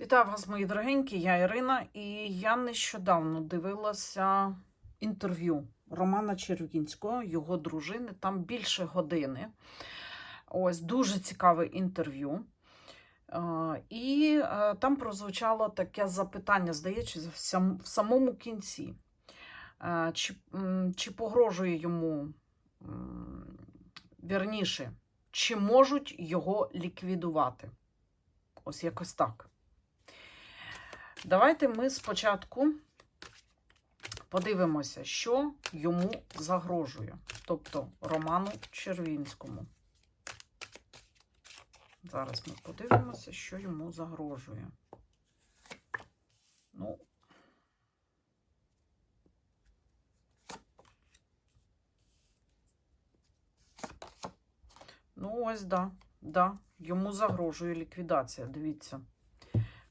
Вітаю вас, мої дорогенькі, я Ірина, і я нещодавно дивилася інтерв'ю Романа Червінського, його дружини, там більше години. Ось дуже цікаве інтерв'ю. Е, І е, там прозвучало таке запитання, здається, в самому кінці. Е, Чи, чи погрожує йому, вірніше, чи можуть його ліквідувати? Ось якось так. Давайте ми спочатку подивимося, що йому загрожує, тобто Роману Червінському. Зараз ми подивимося, що йому загрожує. Ну, ну ось да, да, йому загрожує ліквідація. Дивіться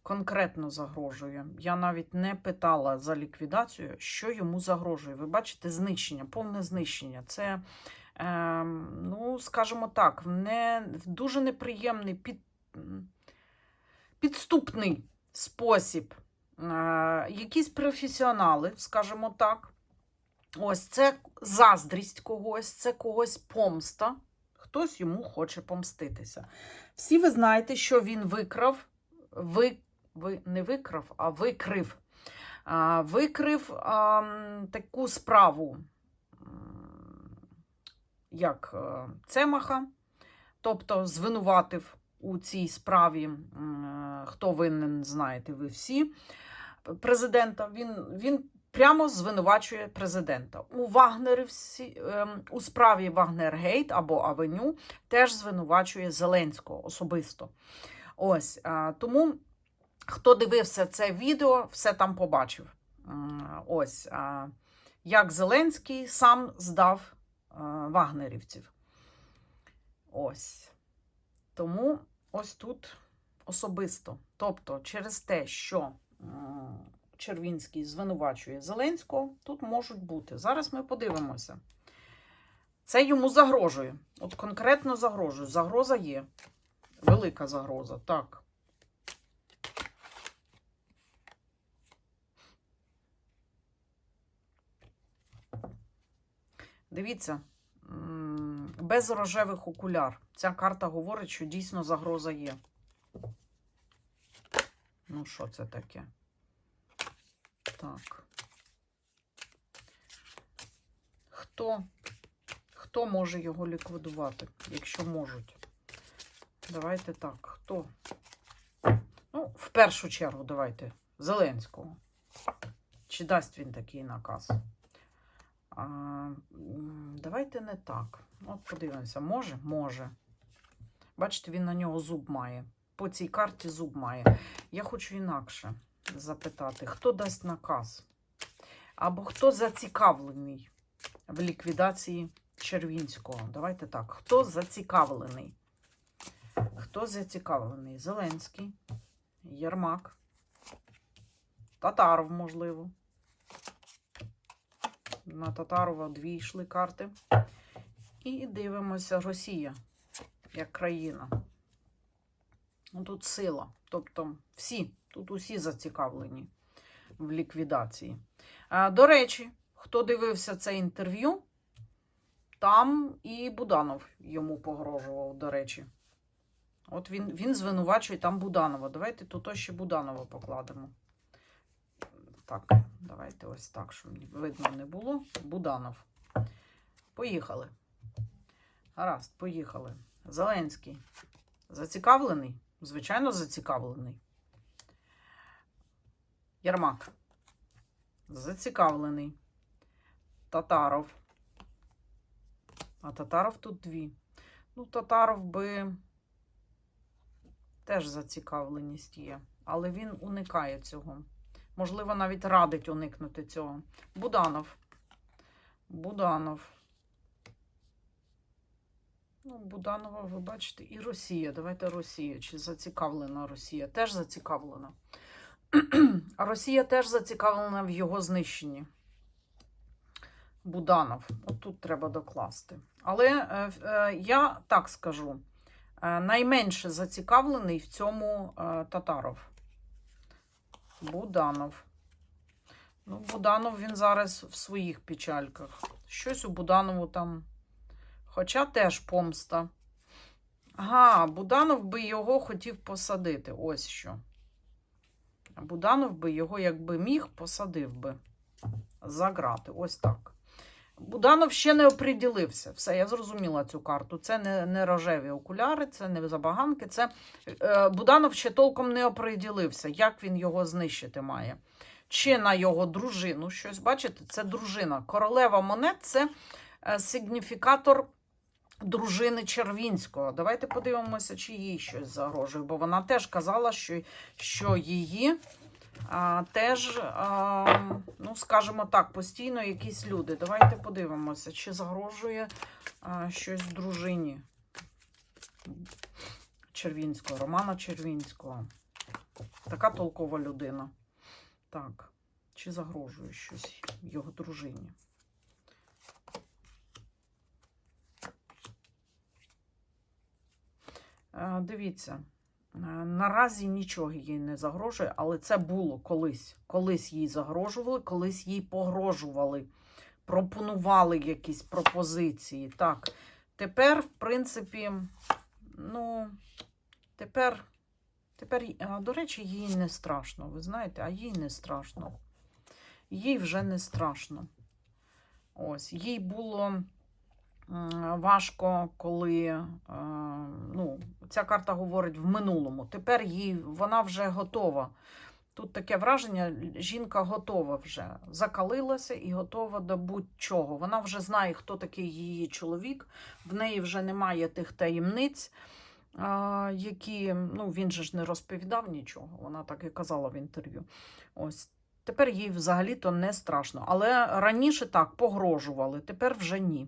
конкретно загрожує. Я навіть не питала за ліквідацію, що йому загрожує. Ви бачите, знищення, повне знищення. Це, е, ну, скажімо так, не, дуже неприємний, під, підступний спосіб. Е, якісь професіонали, скажімо так. Ось це заздрість когось, це когось помста. Хтось йому хоче помститися. Всі ви знаєте, що він викрав, ви, ви не викрав, а викрив. Викрив таку справу, як е, Цемаха, тобто звинуватив у цій справі, е, хто винен, знаєте ви всі, президента. Він, він прямо звинувачує президента. У Вагнерівці, ем, у справі Вагнергейт або Авеню теж звинувачує Зеленського особисто. Ось тому, хто дивився це відео, все там побачив. Ось як Зеленський сам здав вагнерівців. Ось. Тому ось тут особисто. Тобто, через те, що Червінський звинувачує Зеленського, тут можуть бути. Зараз ми подивимося. Це йому загрожує. От конкретно загрожує. Загроза є. Велика загроза. Так. Дивіться, без рожевих окуляр. Ця карта говорить, що дійсно загроза є. Ну, що це таке? Так. Хто? Хто може його ліквідувати, якщо можуть? Давайте так. Хто? Ну, в першу чергу, давайте. Зеленського. Чи дасть він такий наказ? Давайте не так. От подивимося, може? Може. Бачите, він на нього зуб має. По цій карті зуб має. Я хочу інакше запитати, хто дасть наказ? Або хто зацікавлений в ліквідації Червінського? Давайте так. Хто зацікавлений? Хто зацікавлений? Зеленський, Єрмак, Татаров, можливо. На Татарова дві йшли карти. І дивимося Росія як країна. Ну, Тут сила. Тобто всі, тут усі зацікавлені в ліквідації. До речі, хто дивився це інтерв'ю, там і Буданов йому погрожував, до речі. От він, він звинувачує там Буданова. Давайте тут ще Буданова покладемо. Так, давайте ось так, щоб видно не було. Буданов. Поїхали. Гаразд, поїхали. Зеленський. Зацікавлений? Звичайно, зацікавлений. Єрмак. Зацікавлений. Татаров. А Татаров тут дві. Ну, Татаров би теж зацікавленість є, але він уникає цього. Можливо, навіть радить уникнути цього. Буданов. Буданов. Ну, Буданова, ви бачите, і Росія. Давайте Росія. Чи зацікавлена Росія? Теж зацікавлена. А Росія теж зацікавлена в його знищенні. Буданов. От тут треба докласти. Але е, е, я так скажу: е, найменше зацікавлений в цьому е, Татаров. Буданов. Ну, Буданов він зараз в своїх печальках. Щось у Буданову там. Хоча теж помста. Ага, Буданов би його хотів посадити. Ось що. Буданов би його, якби міг, посадив би. Заграти. Ось так. Буданов ще не оприділився. Все, я зрозуміла цю карту. Це не, не рожеві окуляри, це не забаганки. Це е, Буданов ще толком не оприділився, як він його знищити має. Чи на його дружину щось, бачите, це дружина. Королева монет це е, сигніфікатор дружини Червінського. Давайте подивимося, чи їй щось загрожує, бо вона теж казала, що, що її теж, ну, скажімо так, постійно якісь люди. Давайте подивимося, чи загрожує щось дружині Червінського, Романа Червінського. Така толкова людина. Так, чи загрожує щось його дружині? Е, Дивіться, наразі нічого їй не загрожує, але це було колись. Колись їй загрожували, колись їй погрожували, пропонували якісь пропозиції. Так, тепер, в принципі, ну, тепер, тепер, до речі, їй не страшно. Ви знаєте, а їй не страшно. Їй вже не страшно. Ось, їй було важко, коли е, ну, ця карта говорить в минулому. Тепер їй вона вже готова. Тут таке враження, жінка готова вже, закалилася і готова до будь-чого. Вона вже знає, хто такий її чоловік, в неї вже немає тих таємниць, які ну, він же ж не розповідав нічого. Вона так і казала в інтерв'ю. Ось. Тепер їй взагалі-то не страшно. Але раніше так погрожували, тепер вже ні.